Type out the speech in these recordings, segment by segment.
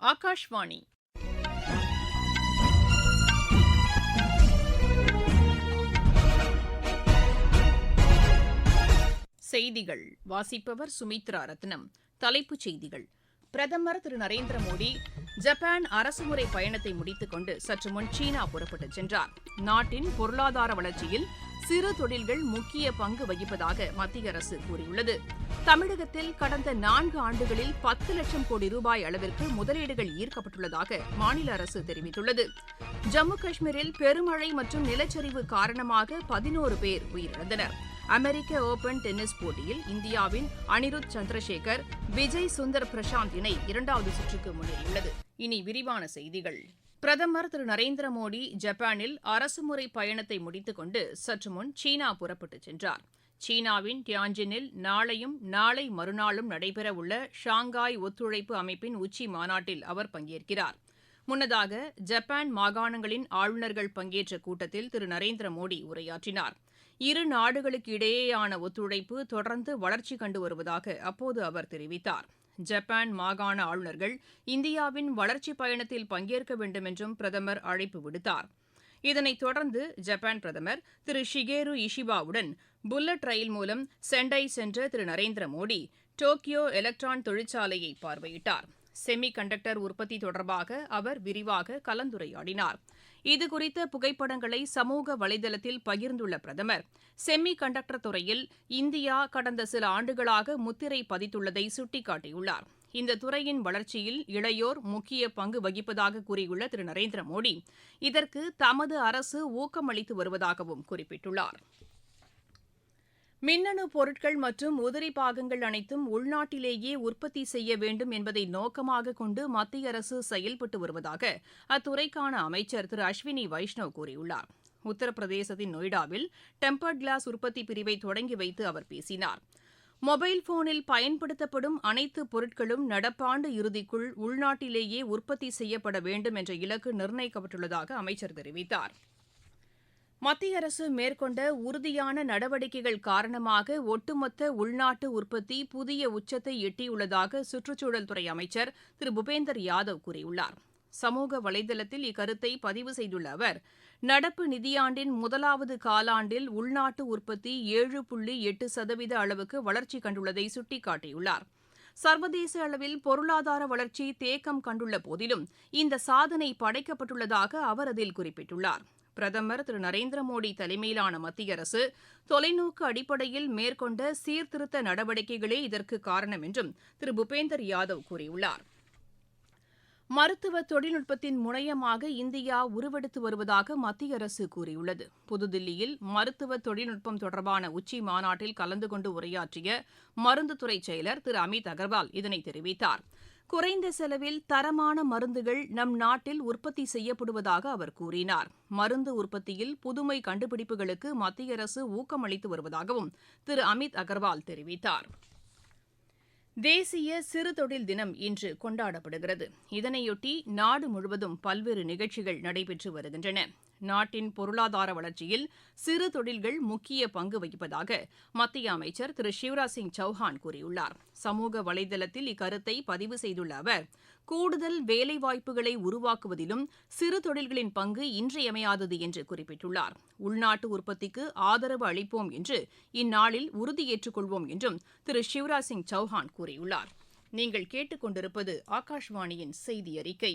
ஆகாஷ்வாணி. செய்திகள். வாசிப்பவர் சுமித்ரா ரத்னம். தலைப்புச் செய்திகள். பிரதமர் திரு நரேந்திர மோடி ஜப்பான் அரசுமுறை பயணத்தை முடித்துக் கொண்டு சற்று முன் சீனா புறப்பட்டுச் சென்றார். நாட்டின் பொருளாதார வளர்ச்சியில் சிறு தொழில்கள் முக்கிய பங்கு வகிப்பதாக மத்திய அரசு கூறியுள்ளது. தமிழகத்தில் கடந்த நான்கு ஆண்டுகளில் பத்து லட்சம் கோடி ரூபாய் அளவிற்கு முதலீடுகள் ஈர்க்கப்பட்டுள்ளதாக மாநில அரசு தெரிவித்துள்ளது. ஜம்மு காஷ்மீரில் பெருமழை மற்றும் நிலச்சரிவு காரணமாக பதினோரு பேர் உயிரிழந்தனர். அமெரிக்க ஓபன் டென்னிஸ் போட்டியில் இந்தியாவின் அனிருத் சந்திரசேகர் விஜய் சுந்தர் பிரசாந்த் இணை இரண்டாவது சுற்றுக்கு முன்னேறியுள்ளது. இனி விரிவான செய்திகள். பிரதமர் திரு நரேந்திர மோடி ஜப்பானில் அரசுமுறை பயணத்தை முடித்துக்கொண்டு சற்றுமுன் சற்று முன் சீனா புறப்பட்டுச் சென்றார். சீனாவின் டியான்ஜினில் நாளையும் நாளை மறுநாளும் நடைபெறவுள்ள ஷாங்காய் ஒத்துழைப்பு அமைப்பின் உச்சி மாநாட்டில் அவர் பங்கேற்கிறார். முன்னதாக ஜப்பான் மாகாணங்களின் ஆளுநர்கள் பங்கேற்ற கூட்டத்தில் திரு நரேந்திர மோடி உரையாற்றினார். இரு நாடுகளுக்கு இடையேயான ஒத்துழைப்பு தொடர்ந்து வளர்ச்சி கண்டு வருவதாக அப்போது அவர் தெரிவித்தார். ஜப்பான் மாகாண ஆளுநர்கள் இந்தியாவின் வளர்ச்சிப் பயணத்தில் பங்கேற்க வேண்டும் என்றும் பிரதமர் அழைப்பு விடுத்தார். இதனைத் தொடர்ந்து ஜப்பான் பிரதமர் திரு ஷிகேரு இஷிபாவுடன் புல்லட் ரயில் மூலம் சென்டை சென்ற திரு நரேந்திர மோடி டோக்கியோ எலக்ட்ரான் தொழிற்சாலையை பார்வையிட்டார். செமி கண்டக்டர் உற்பத்தி தொடர்பாக அவர் விரிவாக கலந்துரையாடினார். இதுகுறித்த புகைப்படங்களை சமூக வலைதளத்தில் பகிர்ந்துள்ள பிரதமர் செமி கண்டக்டர் துறையில் இந்தியா கடந்த சில ஆண்டுகளாக முத்திரை பதித்துள்ளதை சுட்டிக்காட்டியுள்ளார். இந்த துறையின் வளர்ச்சியில் இளையோர் முக்கிய பங்கு வகிப்பதாக கூறியுள்ள திரு. நரேந்திர மோடி இதற்கு தமது அரசு ஊக்கமளித்து வருவதாகவும் குறிப்பிட்டுள்ளார். மின்னணு பொருட்கள் மற்றும் உதிரி பாகங்கள் அனைத்தும் உள்நாட்டிலேயே உற்பத்தி செய்ய வேண்டும் என்பதை நோக்கமாக கொண்டு மத்திய அரசு செயல்பட்டு வருவதாக அத்துறைக்கான அமைச்சர் திரு அஸ்வினி வைஷ்ணவ் கூறியுள்ளார். உத்தரப்பிரதேசத்தின் நொய்டாவில் டெம்பர்ட் கிளாஸ் உற்பத்தி பிரிவை தொடங்கி வைத்து அவர் பேசினார். மொபைல் போனில் பயன்படுத்தப்படும் அனைத்து பொருட்களும் நடப்பாண்டு இறுதிக்குள் உள்நாட்டிலேயே உற்பத்தி செய்யப்பட வேண்டும் என்ற இலக்கு நிர்ணயிக்கப்பட்டுள்ளதாக அமைச்சர் தெரிவித்தார். மத்திய அரசு மேற்கொண்ட உறுதியான நடவடிக்கைகள் காரணமாக ஒட்டுமொத்த உள்நாட்டு உற்பத்தி புதிய உச்சத்தை எட்டியுள்ளதாக சுற்றுச்சூழல் துறை அமைச்சர் திரு பூபேந்தர் யாதவ் கூறியுள்ளார். சமூக வலைதளத்தில் இக்கருத்தை பதிவு செய்துள்ள அவர் நடப்பு நிதியாண்டின் முதலாவது காலாண்டில் உள்நாட்டு உற்பத்தி ஏழு புள்ளி எட்டு சதவீத அளவுக்கு வளர்ச்சி கண்டுள்ளதை சுட்டிக்காட்டியுள்ளார். சர்வதேச அளவில் பொருளாதார வளர்ச்சி தேக்கம் கண்டுள்ள போதிலும் இந்த சாதனை படைக்கப்பட்டுள்ளதாக அவர் அதில் குறிப்பிட்டுள்ளார். பிரதமர் திரு நரேந்திர மோடி தலைமையிலான மத்திய அரசு தொலைநோக்கு அடிப்படையில் மேற்கொண்ட சீர்திருத்த நடவடிக்கைகளே இதற்கு காரணம் என்றும் திரு பூபேந்தர் யாதவ் கூறியுள்ளார். மருத்துவ தொழில்நுட்பத்தின் முனையமாக இந்தியா உருவெடுத்து வருவதாக மத்திய அரசு கூறியுள்ளது. புதுதில்லியில் மருத்துவ தொழில்நுட்பம் தொடர்பான உச்சி மாநாட்டில் கலந்து கொண்டு உரையாற்றிய மருந்துத்துறை செயலர் திரு அமித் அகர்வால் இதனை தெரிவித்தாா் குறைந்த செலவில் தரமான மருந்துகள் நம் நாட்டில் உற்பத்தி செய்யப்படுவதாக அவர் கூறினார். மருந்து உற்பத்தியில் புதுமை கண்டுபிடிப்புகளுக்கு மத்திய அரசு ஊக்கமளித்து வருவதாகவும் திரு அமித் அகர்வால் தெரிவித்தார். தேசிய சிறு தொழில் தினம் இன்று கொண்டாடப்படுகிறது. இதனையொட்டி நாடு முழுவதும் பல்வேறு நிகழ்ச்சிகள் நடைபெற்று வருகின்றன. நாட்டின் பொருளாதார வளர்ச்சியில் சிறு தொழில்கள் முக்கிய பங்கு வகிப்பதாக மத்திய அமைச்சர் திரு சிவராஜ் சிங் சௌஹான் கூறியுள்ளார். சமூக வலைதளத்தில் இக்கருத்தை பதிவு செய்துள்ள அவர் கூடுதல் வேலைவாய்ப்புகளை உருவாக்குவதிலும் சிறு தொழில்களின் பங்கு இன்றியமையாதது என்று குறிப்பிட்டுள்ளார். உள்நாட்டு உற்பத்திக்கு ஆதரவு அளிப்போம் என்று இந்நாளில் உறுதியேற்றுக் கொள்வோம் என்றும் திரு சிவராஜ் சிங் சௌஹான் கூறியுள்ளார். நீங்கள் கேட்டுக்கொண்டிருப்பது ஆகாஷ்வாணியின் செய்தி அறிக்கை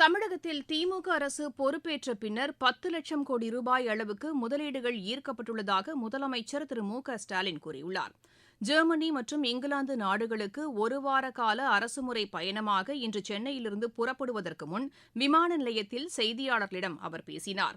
தமிழகத்தில் திமுக அரசு பொறுப்பேற்ற பின்னர் பத்து லட்சம் கோடி ரூபாய் அளவுக்கு முதலீடுகள் ஈர்க்கப்பட்டுள்ளதாக முதலமைச்சர் திரு மு க ஸ்டாலின் கூறியுள்ளார். ஜெர்மனி மற்றும் இங்கிலாந்து நாடுகளுக்கு ஒருவார கால அரசுமுறை பயணமாக இன்று சென்னையிலிருந்து புறப்படுவதற்கு முன் விமான நிலையத்தில் செய்தியாளர்களிடம் அவர் பேசினார்.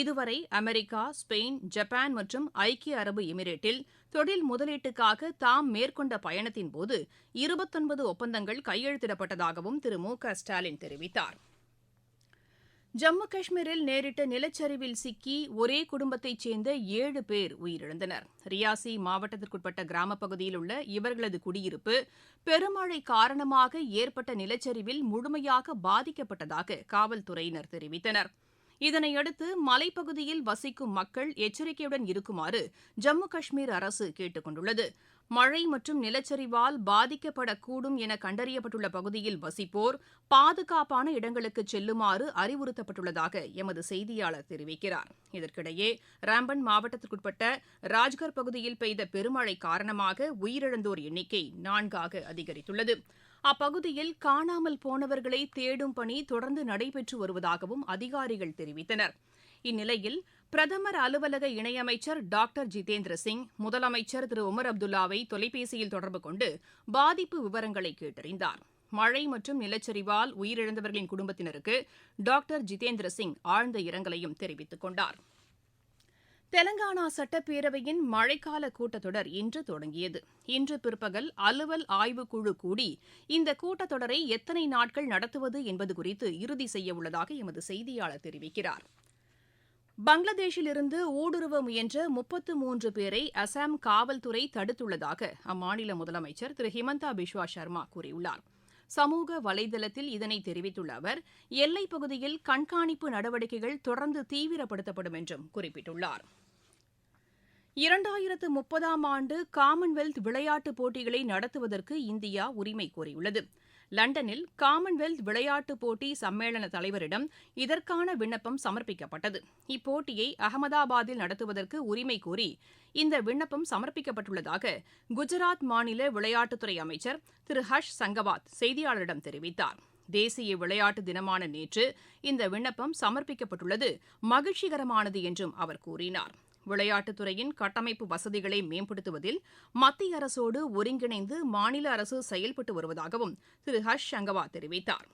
இதுவரை அமெரிக்கா ஸ்பெயின் ஜப்பான் மற்றும் ஐக்கிய அரபு எமிரேட்டில் தொழில் முதலீட்டுக்காக தாம் மேற்கொண்ட பயணத்தின்போது இருபத்தொன்பது ஒப்பந்தங்கள் கையெழுத்திடப்பட்டதாகவும் திரு மு க ஸ்டாலின் தெரிவித்தார். ஜம்மு காஷ்மீரில் நேரிட்ட நிலச்சரிவில் சிக்கி ஒரே குடும்பத்தைச் சேர்ந்த ஏழு பேர் உயிரிழந்தனர். ரியாசி மாவட்டத்திற்குட்பட்ட கிராமப் பகுதியில் உள்ள இவர்களது குடியிருப்பு பெருமழை காரணமாக ஏற்பட்ட நிலச்சரிவில் முழுமையாக பாதிக்கப்பட்டதாக காவல்துறையினர் தெரிவித்தனர். இதனையடுத்து மலைப்பகுதியில் வசிக்கும் மக்கள் எச்சரிக்கையுடன் இருக்குமாறு ஜம்மு காஷ்மீர் அரசு கேட்டுக் கொண்டுள்ளது. மழை மற்றும் நிலச்சரிவால் பாதிக்கப்படக்கூடும் என கண்டறியப்பட்டுள்ள பகுதியில் வசிப்போர் பாதுகாப்பான இடங்களுக்கு செல்லுமாறு அறிவுறுத்தப்பட்டுள்ளதாக எமது செய்தியாளர் தெரிவிக்கிறார். இதற்கிடையே ராம்பன் மாவட்டத்திற்குட்பட்ட ராஜ்கர் பகுதியில் பெய்த பெருமழை காரணமாக உயிரிழந்தோர் எண்ணிக்கை நான்காக அதிகரித்துள்ளது. அப்பகுதியில் காணாமல் போனவர்களை தேடும் பணி தொடர்ந்து நடைபெற்று வருவதாகவும் அதிகாரிகள் தெரிவித்தனர். இந்நிலையில் பிரதமர் அலுவலக இணையமைச்சர் டாக்டர் ஜிதேந்திர சிங் முதலமைச்சர் திரு உமர் அப்துல்லாவை தொலைபேசியில் தொடர்பு கொண்டு பாதிப்பு விவரங்களை கேட்டறிந்தார். மழை மற்றும் நிலச்சரிவால் உயிரிழந்தவர்களின் குடும்பத்தினருக்கு டாக்டர் ஜிதேந்திர சிங் ஆழ்ந்த இரங்கலையும் தெரிவித்துக் கொண்டார். தெலங்கானா சட்டப்பேரவையின் மழைக்கால கூட்டத்தொடர் இன்று தொடங்கியது. இன்று பிற்பகல் அலுவல் ஆய்வுக்குழு கூடி இந்த கூட்டத்தொடரை எத்தனை நாட்கள் நடத்துவது என்பது குறித்து இறுதி செய்ய உள்ளதாக எமது செய்தியாளர் தெரிவிக்கிறார். பங்களாதேஷிலிருந்து ஊடுருவ முயன்ற முப்பத்து மூன்று பேரை அசாம் காவல்துறை தடுத்துள்ளதாக அம்மாநில முதலமைச்சர் திரு ஹிமந்தா பிஸ்வா சர்மா கூறியுள்ளார். சமூக வலைதளத்தில் இதனை தெரிவித்துள்ள அவர் எல்லைப் பகுதியில் கண்காணிப்பு நடவடிக்கைகள் தொடர்ந்து தீவிரப்படுத்தப்படும் என்றும் குறிப்பிட்டுள்ளார். இரண்டாயிரத்து முப்பதாம் ஆண்டு காமன்வெல்த் விளையாட்டுப் போட்டிகளை நடத்துவதற்கு இந்தியா உரிமை கோரியுள்ளது. லண்டனில் காமன்வெல்த் விளையாட்டுப் போட்டி சம்மேளன தலைவரிடம் இதற்கான விண்ணப்பம் சமர்ப்பிக்கப்பட்டது. இப்போட்டியை அகமதாபாத்தில் நடத்துவதற்கு உரிமை கோரி இந்த விண்ணப்பம் சமர்ப்பிக்கப்பட்டுள்ளதாக குஜராத் மாநில விளையாட்டுத்துறை அமைச்சர் திரு. ஹர்ஷ் சங்கவாத் செய்தியாளரிடம் தெரிவித்தார். தேசிய விளையாட்டு தினமான நேற்று இந்த விண்ணப்பம் சமர்ப்பிக்கப்பட்டுள்ளது. மகிழ்ச்சிகரமானது என்றும் அவர் கூறினார் விளையாட்டுத்துறையின் கட்டமைப்பு வசதிகளை மேம்படுத்துவதில் மத்திய அரசோடு ஒருங்கிணைந்து மாநில அரசு செயல்பட்டு வருவதாகவும் திரு ஹர்ஷ் சங்கவா தெரிவித்தார்.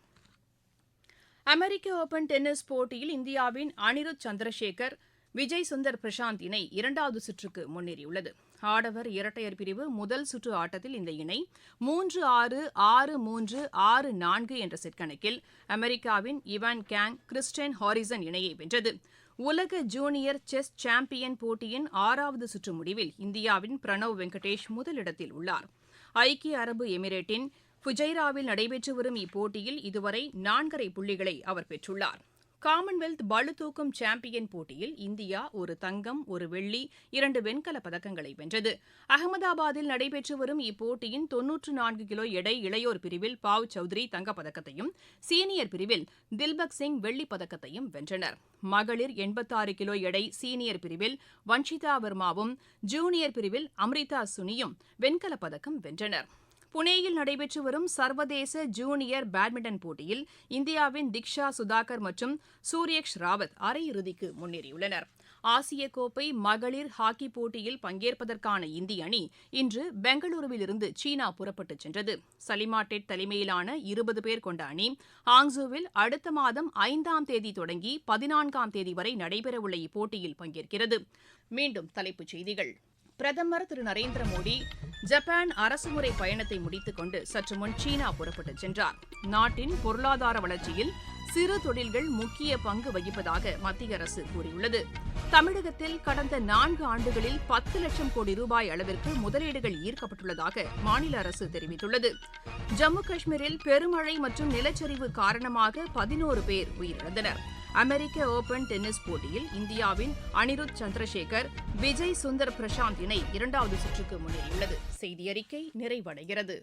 அமெரிக்க ஓபன் டென்னிஸ் போட்டியில் இந்தியாவின் அனிருத் சந்திரசேகர் விஜய் சுந்தர் பிரசாந்த் இணை இரண்டாவது சுற்றுக்கு முன்னேறியுள்ளது. ஆடவர் இரட்டையர் பிரிவு முதல் சுற்று ஆட்டத்தில் இந்த இணை மூன்று ஆறு ஆறு மூன்று ஆறு நான்கு என்ற செட் கணக்கில் அமெரிக்காவின் இவான் கேங் கிறிஸ்டன் ஹாரிசன் இணையை வென்றது. உலக ஜூனியர் செஸ் சாம்பியன் போட்டியின் ஆறாவது சுற்று முடிவில் இந்தியாவின் பிரணவ் வெங்கடேஷ் முதலிடத்தில் உள்ளார். ஐக்கிய அரபு எமிரேட்டின் ஃபுஜைராவில் நடைபெற்று வரும் இப்போட்டியில் இதுவரை நான்கரை புள்ளிகளை அவர் பெற்றுள்ளார். காமன்வெல்த் பளுதூக்கும் சாம்பியன் போட்டியில் இந்தியா ஒரு தங்கம் ஒரு வெள்ளி இரண்டு வெண்கலப் பதக்கங்களை வென்றது. அகமதாபாத்தில் நடைபெற்று வரும் இப்போட்டியின் தொன்னூற்று நான்கு கிலோ எடை இளையோர் பிரிவில் பாவ் சௌத்ரி தங்கப்பதக்கத்தையும் சீனியர் பிரிவில் தில்பக் சிங் வெள்ளிப் பதக்கத்தையும் வென்றனர். மகளிர் எண்பத்தாறு கிலோ எடை சீனியர் பிரிவில் வன்ஷிதா வர்மாவும் ஜூனியர் பிரிவில் அம்ரிதா சுனியும் வெண்கலப் பதக்கம் வென்றனர். புனேயில் நடைபெற்று வரும் சர்வதேச ஜூனியர் பேட்மிண்டன் போட்டியில் இந்தியாவின் திக்ஷா சுதாகர் மற்றும் சூரியக்ஷ் ராவத் அரையிறுதிக்கு முன்னேறியுள்ளனர். ஆசிய கோப்பை மகளிர் ஹாக்கி போட்டியில் பங்கேற்பதற்கான இந்திய அணி இன்று பெங்களூருவிலிருந்து சீனா புறப்பட்டுச் சென்றது. சலிமா டெட் தலைமையிலான இருபது பேர் கொண்ட அணி ஹாங்ஸோவில் அடுத்த மாதம் ஐந்தாம் தேதி தொடங்கி பதினான்காம் தேதி வரை நடைபெறவுள்ள இப்போட்டியில் பங்கேற்கிறது. மீண்டும் தலைப்புச் செய்திகள். பிரதமர் திரு நரேந்திர மோடி ஜப்பான் அரசுமுறை பயணத்தை முடித்துக்கொண்டு சற்று முன் சீனா புறப்பட்டுச் சென்றார். நாட்டின் பொருளாதார வளர்ச்சியில் சிறு தொழில்கள் முக்கிய பங்கு வகிப்பதாக மத்திய அரசு கூறியுள்ளது. தமிழகத்தில் கடந்த நான்கு ஆண்டுகளில் பத்து லட்சம் கோடி ரூபாய் அளவிற்கு முதலீடுகள் ஈர்க்கப்பட்டுள்ளதாக மாநில அரசு தெரிவித்துள்ளது. ஜம்மு காஷ்மீரில் பெருமழை மற்றும் நிலச்சரிவு காரணமாக பதினோரு பேர் உயிரிழந்தனர். அமெரிக்க ஓபன் டென்னிஸ் போட்டியில் இந்தியாவின் அனிருத் சந்திரசேகர் விஜய் சுந்தர் பிரசாந்த் இணை இரண்டாவது சுற்றுக்கு முன்னேறியுள்ளது. செய்தி அறிக்கை நிறைவடைகிறது.